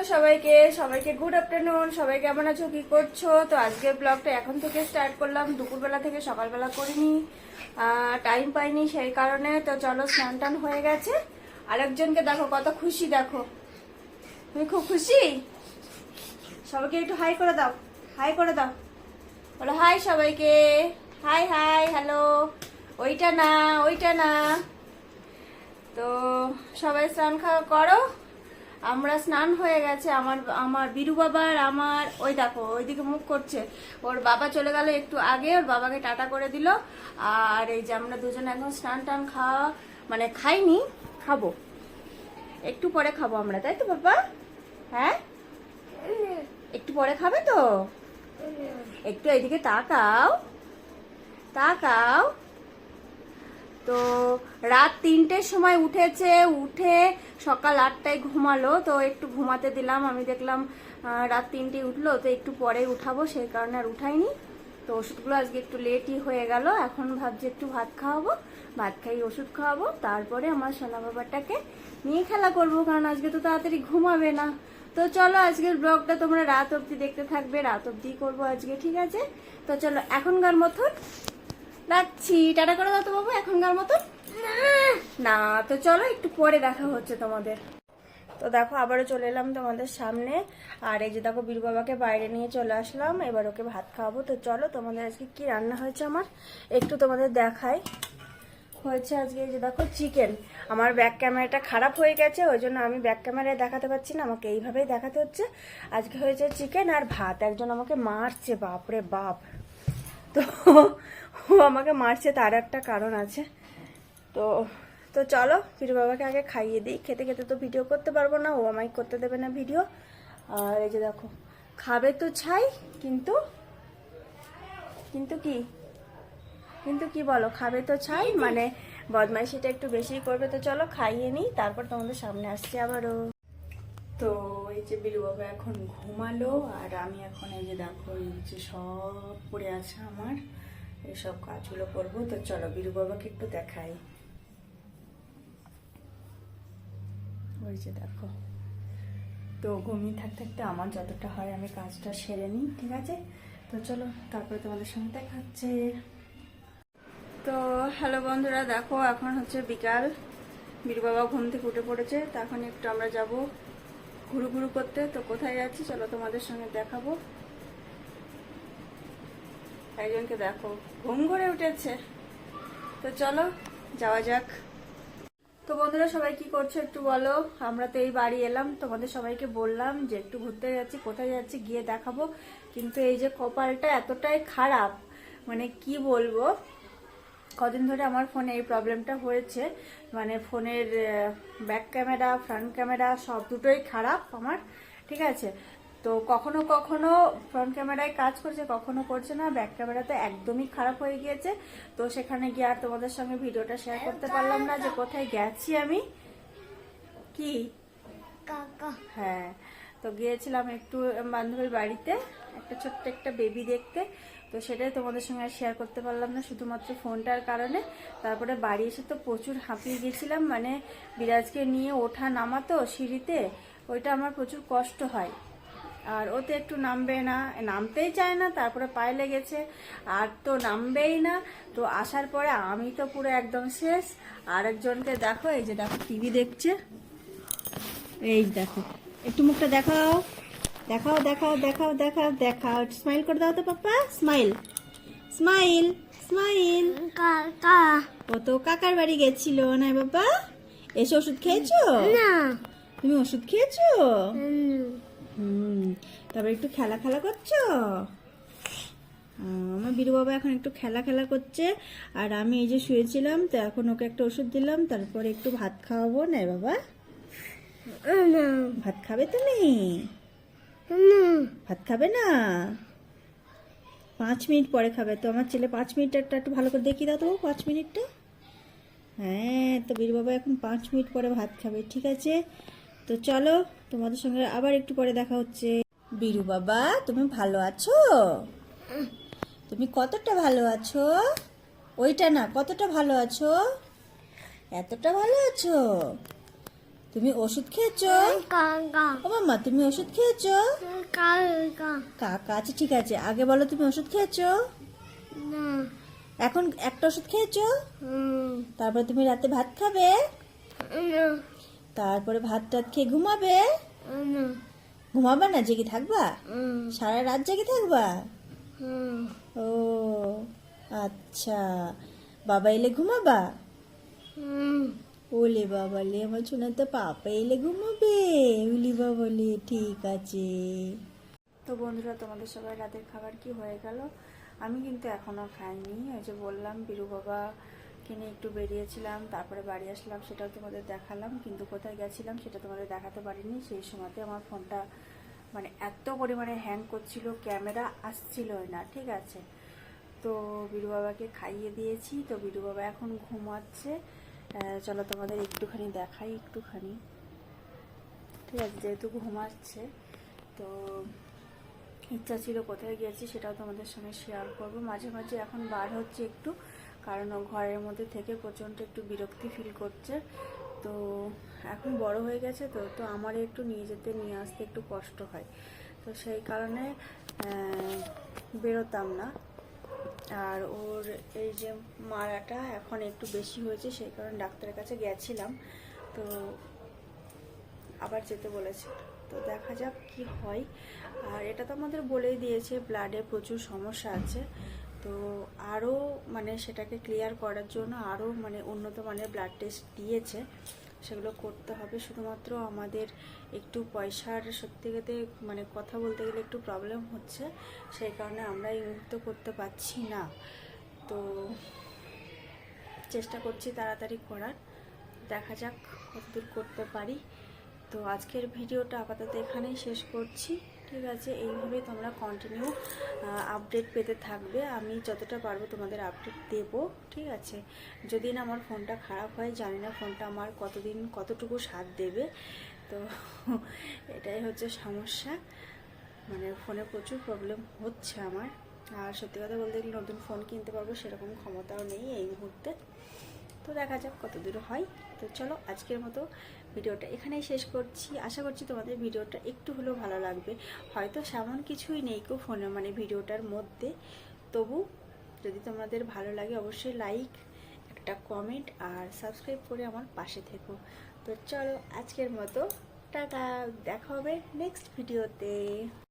Hello সবাইকে সবাইকে good afternoon সবাই কেমন আছো, কি করছ? তো আজকের ব্লগটা এখন থেকে স্টার্ট করলাম, দুপুরবেলা থেকে সকালবেলা করিনি টাইম পাইনি সেই কারণে, তো চলো স্নান টান হয়ে গেছে। আরেকজনকে দেখো, কত খুশি দেখো। তুমি খুব খুশি? সবাইকে একটু হাই করে দাও হাই করে দাও। বলো হাই সবাইকে। হাই হাই হ্যালো ওইটা না ওইটা না। তো সবাই স্নান খাওয়া করো। আমরা স্নান হয়ে গেছে, আমার আমার বিরু বাবার আমার, ওই দেখো, ওইদিকে মুখ করছে। ওর বাবা চলে গেল একটু আগে, ওর বাবাকে টাটা করে দিল। আর এই যে আমরা দুজন এখন স্নান টান খাওয়া মানে খাইনি, খাব। একটু পরে খাব আমরা, তাই তো বাবা? হ্যাঁ? একটু পরে খাবে তো? একটু এইদিকে তাকাও তাকাও। তো রাত তিনটের সময় উঠেছে, উঠে সকাল আটটায় ঘুমালো। তো একটু ঘুমাতে দিলাম, আমি দেখলাম রাত তিনটে উঠল, তো একটু পরে উঠাবো, সেই কারণে আর উঠাইনি। তো ওষুধগুলো আজকে একটু লেটই হয়ে গেল, এখন ভাবছি একটু ভাত খাওয়াবো, ভাত খাই, ওষুধ খাওয়াবো, তারপরে আমার সোনা বাবাটাকে নিয়ে খেলা করব, কারণ আজকে তো তাড়াতাড়ি ঘুমাবে না। তো চলো আজকের ব্লগটা তোমরা রাত অবধি দেখতে থাকবে, রাত অবধি করব আজকে, ঠিক আছে? তো চলো, এখনকার মতন রাখছি। টাটা করে দাও তো বাবু, এখনকার মতো না, তো চলো, একটু পরে দেখা হচ্ছে তোমাদের। তো দেখো, আবারও চলে এলাম তোমাদের সামনে। আর এই যে দেখো, বীর বাবাকে বাইরে নিয়ে চলে আসলাম। এবার ওকে ভাত খাওয়াবো। তো চলো, তোমাদের আজকে কি রান্না হয়েছে আমার, একটু তোমাদের দেখাই। হয়েছে আজকে যে দেখো চিকেন আমার ব্যাক ক্যামেরাটা খারাপ হয়ে গেছে, ওই জন্য আমি ব্যাক ক্যামেরায় দেখাতে পারছি না, আমাকে এইভাবেই দেখাতে হচ্ছে। আজকে হয়েছে চিকেন আর ভাত। একজন আমাকে মারছে, বাপরে বাপ। তো ও আমাকে মারছে তার একটা কারণ আছে। তো তো চলো ফিরু বাবাকে আগে খাইয়ে দিই। খেতে খেতে তো ভিডিও করতে পারব না ও আমায় করতে দেবে না ভিডিও। আর এই যে দেখো খাবে তো ছাই কিন্তু কিন্তু কি? কিন্তু কি বলো খাবে তো ছাই? মানে বদমাইশিটা একটু বেশি করবে তো চলো খাইয়ে নিই তারপর তোমাদের সামনে আসছে আবারও। তো এই যে বিলু বাবা এখন ঘুমালো, আর আমি এখন এই যে দেখো, এই যে সব পড়ে আছে আমার এসব কাজগুলো করব। তো চলো বিলু বাবাকে একটু দেখাই। ওই যে দেখো, তো ঘুমিয়ে থাকতে থাকতে আমার যতটা হয় আমি কাজটা সেরে নিই, ঠিক আছে? তো চলো, তারপরে তোমাদের সঙ্গে দেখা হচ্ছে। তো হ্যালো বন্ধুরা, দেখো এখন হচ্ছে বিকাল। বীর বাবা ঘুম থেকে উঠে পড়েছে, তো এখন একটু আমরা যাব ঘুরু ঘুরু করতে। তো কোথায় যাচ্ছি? চলো তোমাদের সঙ্গে দেখাবো। একজনকে দেখো। ঘুম ঘরে উঠেছে। তো চলো, যাওয়া যাক। তো বন্ধুরা, সবাই কি করছ একটু বলো? আমরা তো এই বাড়ি এলাম। তোমাদের সবাইকে বললাম যে একটু ঘুরতে যাচ্ছি, কোথায় যাচ্ছি গিয়ে দেখাবো। কিন্তু এই যে কপালটা এতটাই খারাপ মানে কি বলব? কদিন ধরে আমার ফোনে এই প্রবলেমটা হয়েছে। মানে ফোনের ব্যাক ক্যামেরা ফ্রন্ট ক্যামেরা সব দুটোই খারাপ আমার ঠিক আছে? তো কখনো কখনো ফ্রন্ট ক্যামেরায় কাজ করছে কখনো করছে না ব্যাক ক্যামেরাতে একদমই খারাপ হয়ে গিয়েছে। তো সেখানে গিয়ে আর তোমাদের সঙ্গে ভিডিওটা শেয়ার করতে পারলাম না যে কোথায় গেছি আমি। কি? কাকা। হ্যাঁ তো গিয়েছিলাম একটু বান্ধবীর বাড়িতে একটা ছোট্ট একটা বেবি দেখতে। তো সেটাই তোমাদের সঙ্গে শেয়ার করতে পারলাম না, শুধুমাত্র ফোনটার কারণে। তারপরে বাড়ি এসে তো প্রচুর হাঁপিয়ে গেছিলাম মানে বিরাজকে নিয়ে ওঠা নামাতো সিঁড়িতে, ওইটা আমার প্রচুর কষ্ট হয়। আর ও তো একটু নামবে না, নামতেই চায় না, তারপরে পায়ে লেগেছে, আর তো নামবেই না। তো আসার পরে আমি তো পুরো একদম শেষ, আরেকজনকে দেখো, এই যে দেখো টিভি দেখছে। এই দেখো, একটু মুখটা দেখাও। দেখাও দেখাও দেখাও দেখাও দেখাও। স্মাইল করে দাও তো পাপ্পা। স্মাইল স্মাইল স্মাইল কাকা। ও তো কাকার বাড়ি গেছিল না বাবা এসে ওষুধ খেয়েছো? না। তুমি ওষুধ খেয়েছো? হুম, তারপরে একটু খেলা খেলা করছ? আমার বিরু বাবা এখন একটু খেলা খেলা করছে। আর আমি এই যে শুয়েছিলাম তো এখন ওকে একটা ওষুধ দিলাম তারপরে একটু ভাত খাওয়াবো না বাবা? ভাত খাবে তুমি? ভাত খাবে না? পাঁচ মিনিট পরে খাবে তো। আমার ছেলে পাঁচ মিনিট একটা ভালো করে দেখিয়ে দাও তো পাঁচ মিনিটটা। হ্যাঁ তো বীর বাবা এখন পাঁচ মিনিট পরে ভাত খাবে, ঠিক আছে? তো চলো, তোমাদের সঙ্গে আবার একটু পরে দেখা হচ্ছে। বীরু বাবা, তুমি ভালো আছো? তুমি কতটা ভালো আছো? ওইটা না, কতটা ভালো আছো? এতটা ভালো আছো? তুমি ওষুধ খেয়েছো? ও মাম্মা তুমি ওষুধ খেয়েছো? কাকা। কাকা আচ্ছা ঠিক আছে। আগে বলো তুমি ওষুধ খেয়েছো? এখন একটা ওষুধ খেয়েছো? তারপরে তুমি রাতে ভাত খাবে? তারপরে ভাত টাত খেয়ে ঘুমাবে? না। ঘুমাবা না জেগে থাকবা? সারা রাত জেগে থাকবা? ও আচ্ছা। বাবা এলে ঘুমাবা? ওলে বাবালে, আমার শোনা তো পাপা এলে ঘুমাবে। উলি বাবালে, ঠিক আছে। তো বন্ধুরা, তোমাদের সবাই রাতের খাবার কি হয়ে গেল? আমি কিন্তু এখনও খাইনি। ওই যে বললাম, বিরু বাবা কিনে একটু বেরিয়েছিলাম, তারপরে বাড়ি আসলাম, সেটাও তোমাদের দেখালাম, কিন্তু কোথায় গেছিলাম সেটা তোমাদের দেখাতে পারিনি। সেই সময়তে আমার ফোনটা মানে এত পরিমাণে হ্যাং করছিল, ক্যামেরা আসছিলই না, ঠিক আছে? তো বিরু বাবাকে খাইয়ে দিয়েছি। তো বিরু বাবা এখন ঘুমাচ্ছে। চলো তোমাদের একটুখানি দেখাই, একটুখানি। ঠিক আছে, যেহেতু ঘুমাচ্ছে তো ইচ্ছা ছিল কোথায় গেছি সেটাও তোমাদের সঙ্গে শেয়ার করব। মাঝে মাঝে এখন বার হচ্ছে একটু, কারণ ঘরের মধ্যে থেকে প্রচণ্ড একটু বিরক্তি ফিল করছে। তো এখন বড় হয়ে গেছে তো তো আমার একটু নিয়ে যেতে, নিয়ে আসতে একটু কষ্ট হয়। তো সেই কারণে বেরোতাম না। আর ওর এই যে মারাটা এখন একটু বেশি হয়েছে, সেই কারণে ডাক্তারের কাছে গেছিলাম। তো আবার যেতে বলেছে। তো দেখা যাক কি হয়। আর এটা তো আমাদের বলেই দিয়েছে ব্লাডে প্রচুর সমস্যা আছে। তো আরও মানে সেটাকে ক্লিয়ার করার জন্য আরও মানে উন্নত মানের ব্লাড টেস্ট দিয়েছে। সেগুলো করতে হবে। শুধুমাত্র আমাদের একটু পয়সার সত্যি কথা মানে কথা বলতে গেলে একটু প্রবলেম হচ্ছে। সেই কারণে আমরা এই মুহূর্তে করতে পারছি না। তো চেষ্টা করছি তাড়াতাড়ি করার। দেখা যাক কতদূর করতে পারি। তো আজকের ভিডিওটা আপাতত এখানেই শেষ করছি। ঠিক আছে এইভাবে তোমরা কন্টিনিউ আপডেট পেতে থাকবে। আমি যতটা পারব তোমাদের আপডেট দেব, ঠিক আছে? যদি না আমার ফোনটা খারাপ হয়, জানি না ফোনটা আমার কতদিন, কতটুকু সাথ দেবে। তো এটাই হচ্ছে সমস্যা। মানে ফোনে প্রচুর প্রবলেম হচ্ছে আমার। আর সত্যি কথা বলতে গেলে নতুন ফোন কিনতে পারব সেরকম ক্ষমতাও নেই এই মুহূর্তে। তো দেখা যাক কত দূর হয়। তো চলো আজকের মতো ভিডিওটা এখানেই শেষ করছি। আশা করছি তোমাদের ভিডিওটা একটু হলেও ভালো লাগবে। হয়তো সেমন কিছুই নেই কেউ ফোনে মানে ভিডিওটার মধ্যে। তবু যদি তোমাদের ভালো লাগে অবশ্যই লাইক একটা কমেন্ট আর সাবস্ক্রাইব করে আমার পাশে থেকো। তো চলো আজকের মতো, টাটা, দেখা হবে নেক্সট ভিডিওতে